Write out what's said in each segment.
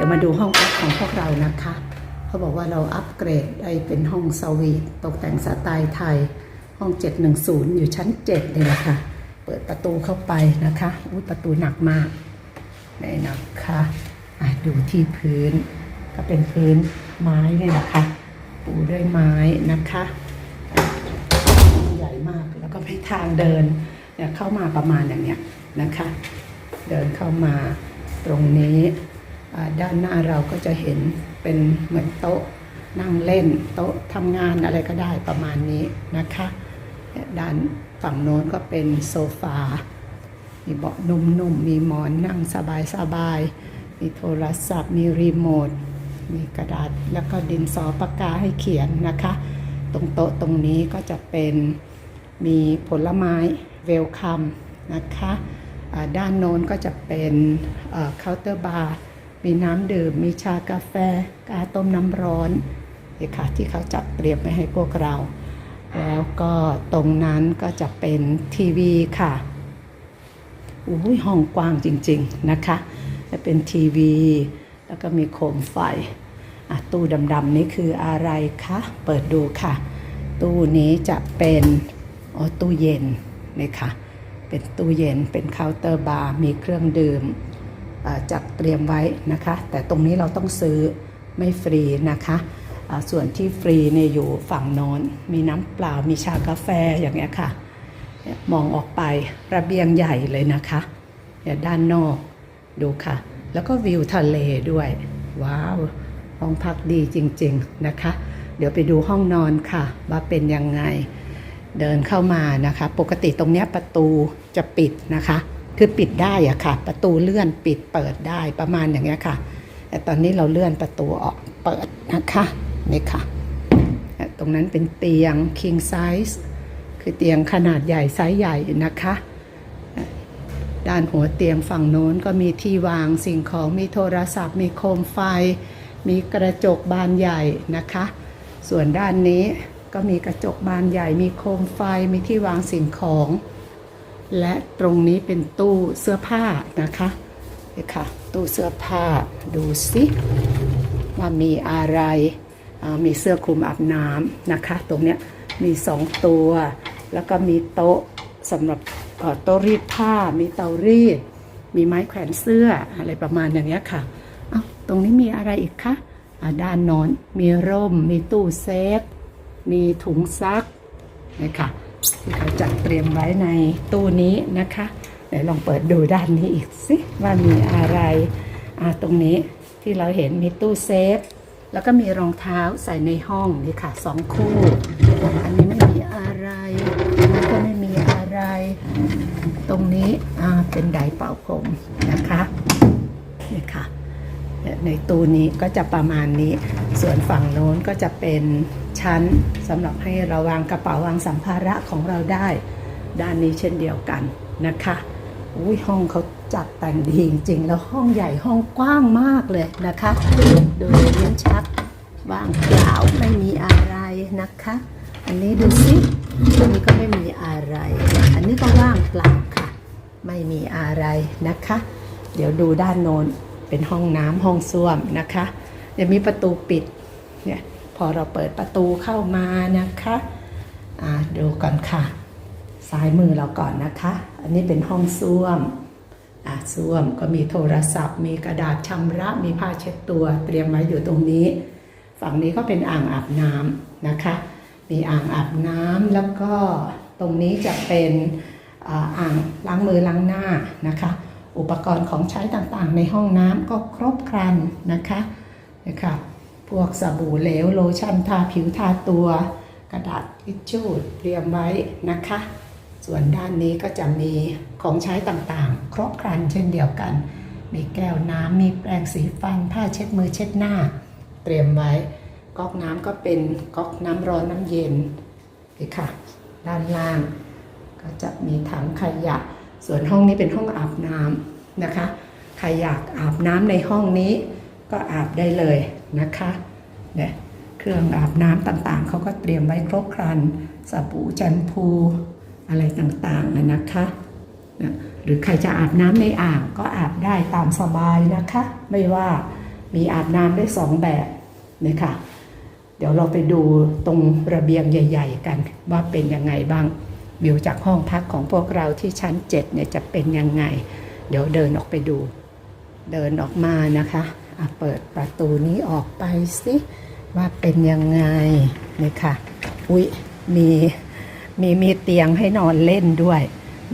ดี๋ยวมาดูห้องพักของพวกเรานะคะ เขาบอกว่าเราอัปเกรดได้เป็นห้องสวีทตกแต่งสไตล์ไทย ห้อง 710 อยู่ชั้น 7 เลยนะคะ เปิดประตูเข้าไปนะคะอุ้ยประตูหนักมากนี่นะคะะดูที่พื้น ก็เป็นพื้นไม้เลยนะคะ ปูด้วยไม้นะคะใหญ่มากแล้วก็ให้ทางเดินเนี่ยเข้ามาประมาณอย่างเนี้ยนะคะ เดินเข้ามาตรงนี้ ด้านหน้าเราก็จะเห็นเป็นเหมือนโต๊ะนั่งเล่นโต๊ะทำงานอะไรก็ได้ประมาณนี้นะคะ ด้านฝั่งโน้นก็เป็นโซฟา มีเบาะนุ่มๆมีหมอนนั่งสบายๆ มีโทรศัพท์ มีรีโมท มีกระดาษแล้วก็ดินสอปากกาให้เขียนนะคะ ตรงโต๊ะตรงนี้ก็จะเป็นมีผลไม้เวลคัมนะคะ ด้านโน้นก็จะเป็นเคาน์เตอร์บาร์ มีน้ำดื่ม มีชากาแฟ กาต้มน้ำร้อนนี่ค่ะที่เขาจัดเตรียมไว้ให้พวกเรา แล้วก็ตรงนั้นก็จะเป็นทีวีค่ะอุ้ยห้องกว้างจริง ๆนะคะ จะเป็นทีวี แล้วก็มีโคมไฟตู้ดำๆนี้คืออะไรคะ เปิดดูค่ะ ตู้นี้จะเป็นอ๋อตู้เย็นนี่ค่ะ เป็นตู้เย็นเป็นเคาน์เตอร์บาร์มีเครื่องดื่ม จัดเตรียมไว้นะคะ แต่ตรงนี้เราต้องซื้อไม่ฟรีนะคะส่วนที่ฟรีเนี่ยอยู่ฝั่งโน้นมีน้ำเปล่ามีชากาแฟอย่างเงี้ยค่ะ มองออกไประเบียงใหญ่เลยนะคะเนี่ยด้านนอกดูค่ะ แล้วก็วิวทะเลด้วย ว้าว ห้องพักดีจริง ๆนะคะ เดี๋ยวไปดูห้องนอนค่ะ ว่าเป็นยังไงเดินเข้ามานะคะ ปกติตรงเนี้ยประตูจะปิดนะคะ คือปิดได้อะค่ะ ประตูเลื่อนปิดเปิดได้ประมาณอย่างเงี้ยค่ะ แต่ตอนนี้เราเลื่อนประตูออกเปิดนะคะนี่ค่ะ ตรงนั้นเป็นเตียง king size คือเตียงขนาดใหญ่ไซส์ใหญ่นะคะ ด้านหัวเตียงฝั่งโน้นก็มีที่วางสิ่งของมีโทรศัพท์ มีโคมไฟ มีกระจกบานใหญ่นะคะ ส่วนด้านนี้ก็มีกระจกบานใหญ่ มีโคมไฟ มีที่วางสิ่งของ และตรงนี้เป็นตู้เสื้อผ้านะคะนี่ค่ะ ตู้เสื้อผ้าดูสิว่ามีอะไรมีเสื้อคลุมอาบน้ำนะคะ ตรงเนี้ยมีสองตัว แล้วก็มีโต๊ะสำหรับโต๊ะรีดผ้า มีเตารีด มีไม้แขวนเสื้ออะไรประมาณอย่างเงี้ยค่ะเอ้าตรงนี้มีอะไรอีกคะด้านนอนมีร่ม มีตู้เซฟ มีถุงซักนี่ค่ะ ที่เขาจัดเตรียมไว้ในตู้นี้นะคะเดี๋ยวลองเปิดดูด้านนี้อีกสิว่ามีอะไรอ่าตรงนี้ที่เราเห็นมีตู้เซฟ แล้วก็มีรองเท้าใส่ในห้องนี่ค่ะสองคู่ อันนี้ไม่มีอะไรอันก็ไม่มีอะไร ตรงนี้อ่าเป็นไดเป่าผมนะคะนี่ค่ะ ในตู้นี้ก็จะประมาณนี้ ส่วนฝั่งโน้นก็จะเป็นชั้นสำหรับให้เราวางกระเป๋าวางสัมภาระของเราได้ ด้านนี้เช่นเดียวกันนะคะอุ้ยห้องเขาจัดแต่งดีจริงๆ แล้วห้องใหญ่ห้องกว้างมากเลยนะคะโดยเลี้ยงชักว่างเปล่าไม่มีอะไรนะคะ อันนี้ดูสิอันนี้ก็ไม่มีอะไร อันนี้ก็ว่างเปล่าค่ะ ไม่มีอะไรนะคะ เดี๋ยวดูด้านโน้น เป็นห้องน้ำห้องส้วมนะคะเดี๋ยวมีประตูปิดเนี่ยพอเราเปิดประตูเข้ามานะคะอ่าดูก่อนค่ะ ซ้ายมือเราก่อนนะคะ อันนี้เป็นห้องส้วมอ่าส้วมก็มีโทรศัพท์ มีกระดาษชำระ มีผ้าเช็ดตัวเตรียมไว้อยู่ตรงนี้ ฝั่งนี้ก็เป็นอ่างอาบน้ำนะคะ มีอ่างอาบน้ำแล้วก็ตรงนี้จะเป็นอ่างล้างมือล้างหน้านะคะ อุปกรณ์ของใช้ต่างๆ ในห้องน้ำก็ครบครันนะคะนะคะพวกสบู่เหลวโลชั่นทาผิวทาตัว กระดาษทิชชู่เตรียมไว้นะคะ ส่วนด้านนี้ก็จะมีของใช้ต่างๆ ครบครันเช่นเดียวกัน มีแก้วน้ำมีแปรงสีฟันผ้าเช็ดมือเช็ดหน้า เตรียมไว้ก๊อกน้ำก็เป็นก๊อกน้ำร้อนน้ำเย็นนี่ค่ะ ด้านล่างก็จะมีถังขยะ ส่วนห้องนี้เป็นห้องอาบน้ำนะคะ ใครอยากอาบน้ำในห้องนี้ก็อาบได้เลยนะคะเนี่ยเครื่องอาบน้ำต่างๆ เขาก็เตรียมไว้ครบครันสบู่แชมพูอะไรต่างๆนะนะคะนะหรือใครจะอาบน้ำในอ่างก็อาบได้ตามสบายนะคะ ไม่ว่ามีอาบน้ำได้สองแบบนี่ค่ะ เดี๋ยวเราไปดูตรงระเบียงใหญ่ ๆ กันว่าเป็นยังไงบ้าง วิวจากห้องพักของพวกเราที่ชั้น7เนี่ยจะเป็นยังไง เดี๋ยวเดินออกไปดู เดินออกมานะคะอะเปิดประตูนี้ออกไปสิว่าเป็นยังไงนี่ค่ะอุ๊ยมีมีมีเตียงให้นอนเล่นด้วย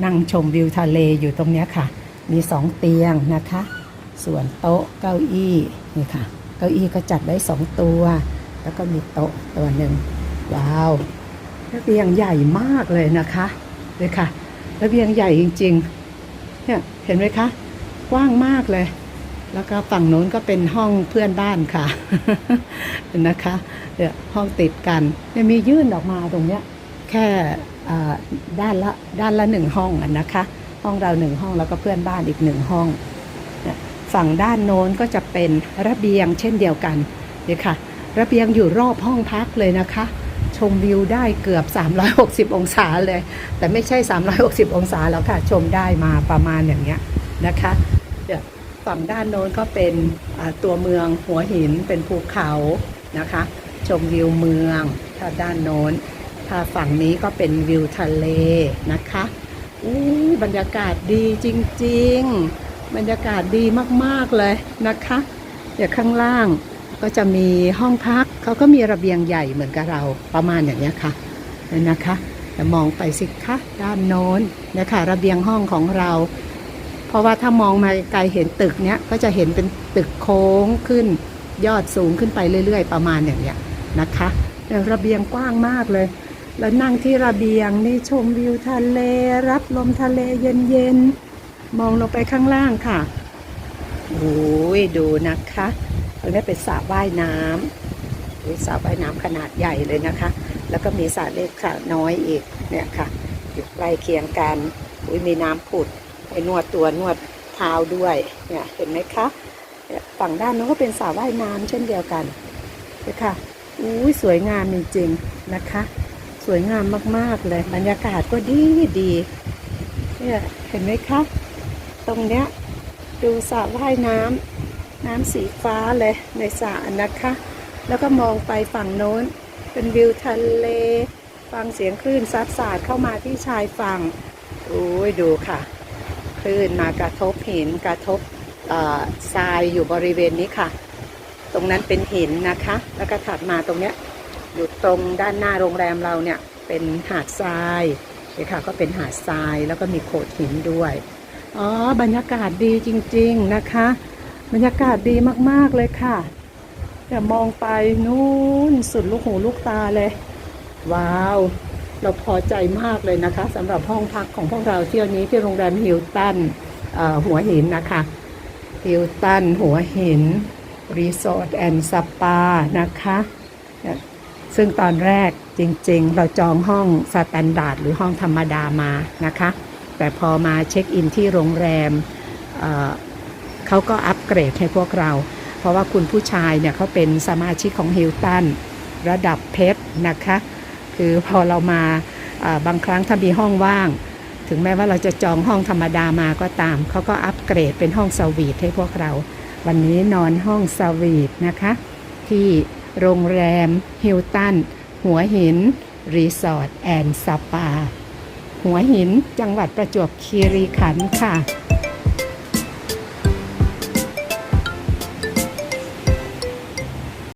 นั่งชมวิวทะเลอยู่ตรงนี้ค่ะ มีสองเตียงนะคะ ส่วนโต๊ะเก้าอี้นี่ค่ะ เก้าอี้ก็จัดได้สองตัว แล้วก็มีโต๊ะตัวหนึ่งว้าว ระเบียงใหญ่มากเลยนะคะเลยค่ะระเบียงใหญ่จริงๆเนี่ยเห็นไหมคะกว้างมากเลย แล้วก็ฝั่งโน้นก็เป็นห้องเพื่อนบ้านค่ะนะคะเนี่ยห้องติดกันเนี่ยมียื่นออกมาตรงเนี้ยแค่ด้านละด้านละหนึ่งห้องอะนะคะ ห้องเราหนึ่งห้องแล้วก็เพื่อนบ้านอีกหนึ่งห้องเนี่ยฝั่งด้านโน้นก็จะเป็นระเบียงเช่นเดียวกันนี่ค่ะ ระเบียงอยู่รอบห้องพักเลยนะคะ ชมวิวได้เกือบ 360 องศาเลย แต่ไม่ใช่ 360 องศาแล้วค่ะ ชมได้มาประมาณอย่างเงี้ยนะคะเดี๋ยวฝั่งด้านโน้นก็เป็นตัวเมืองหัวหินเป็นภูเขานะคะ ชมวิวเมืองถ้าด้านโน้น ถ้าฝั่งนี้ก็เป็นวิวทะเลนะคะอู้บรรยากาศดีจริง ๆ บรรยากาศดีมาก ๆ เลยนะคะ เดี๋ยวข้างล่าง ก็จะมีห้องพักเขาก็มีระเบียงใหญ่เหมือนกับเราประมาณอย่างนี้ค่ะเนี่ยนะคะแต่มองไปสิคะด้านโน้นนะคะระเบียงห้องของเรา เพราะว่าถ้ามองมาไกลเห็นตึกเนี้ยก็จะเห็นเป็นตึกโค้งขึ้นยอดสูงขึ้นไปเรื่อย ๆ ประมาณอย่างเนี้ยนะคะแต่ระเบียงกว้างมากเลย แล้วนั่งที่ระเบียงนี่ชมวิวทะเล รับลมทะเลเย็นๆมองลงไปข้างล่างค่ะโอ้ยดูนะคะ รงนี้เป็นสระว่ายน้ำอุ๊ยสระว่ายน้ำขนาดใหญ่เลยนะคะ แล้วก็มีสระเล็กสระน้อยอีกเนี่ยค่ะอยู่ใกล้เคียงกันอุ้ยมีน้ำผุดให้นวดตัวนวดเท้าด้วยเนี่ยเห็นไหมคะฝั่งด้านนู้นก็เป็นสระว่ายน้ำเช่นเดียวกันเนี่ยค่ะอุ้ยสวยงามจริงๆนะคะ สวยงามมากๆเลยบรรยากาศก็ดีดีเนี่ยเห็นไหมคะตรงเนี้ยดูสระว่ายน้ำ น้ำสีฟ้าเลยในสระนะคะ แล้วก็มองไปฝั่งโน้น เป็นวิวทะเลฟังเสียงคลื่นซัดสาดเข้ามาที่ชายฝั่งโอ้ยดูค่ะ คลื่นมากระทบหินกระทบเอ่อทรายอยู่บริเวณนี้ค่ะ ตรงนั้นเป็นหินนะคะ แล้วก็ถัดมาตรงเนี้ยอยู่ตรงด้านหน้าโรงแรมเราเนี่ยเป็นหาดทรายนี่ค่ะก็เป็นหาดทรายแล้วก็มีโขดหินด้วย อ๋อบรรยากาศดีจริง ๆนะคะ บรรยากาศดีมากๆเลยค่ะแต่มองไปนู่นสุดลูกหูลูกตาเลย ว้าว เราพอใจมากเลยนะคะสำหรับห้องพักของพวกเราเที่ยวนี้ที่โรงแรมฮิลตันหัวหินนะคะฮิลตันหัวหินรีสอร์ทแอนด์สปานะคะ ซึ่งตอนแรกจริงๆ เราจองห้องสแตนดาร์ดหรือห้องธรรมดามานะคะ แต่พอมาเช็คอินที่โรงแรม เขาก็อัปเกรดให้พวกเรา เพราะว่าคุณผู้ชายเนี่ยเขาเป็นสมาชิกของฮิลตันระดับเพชรนะคะ คือพอเรามาอ่าบางครั้งถ้ามีห้องว่าง ถึงแม้ว่าเราจะจองห้องธรรมดามาก็ตาม เขาก็อัปเกรดเป็นห้องสวีทให้พวกเรา วันนี้นอนห้องสวีทนะคะ ที่โรงแรมฮิลตันหัวหิน รีสอร์ทแอนด์สปา หัวหินจังหวัดประจวบคีรีขันธ์ค่ะ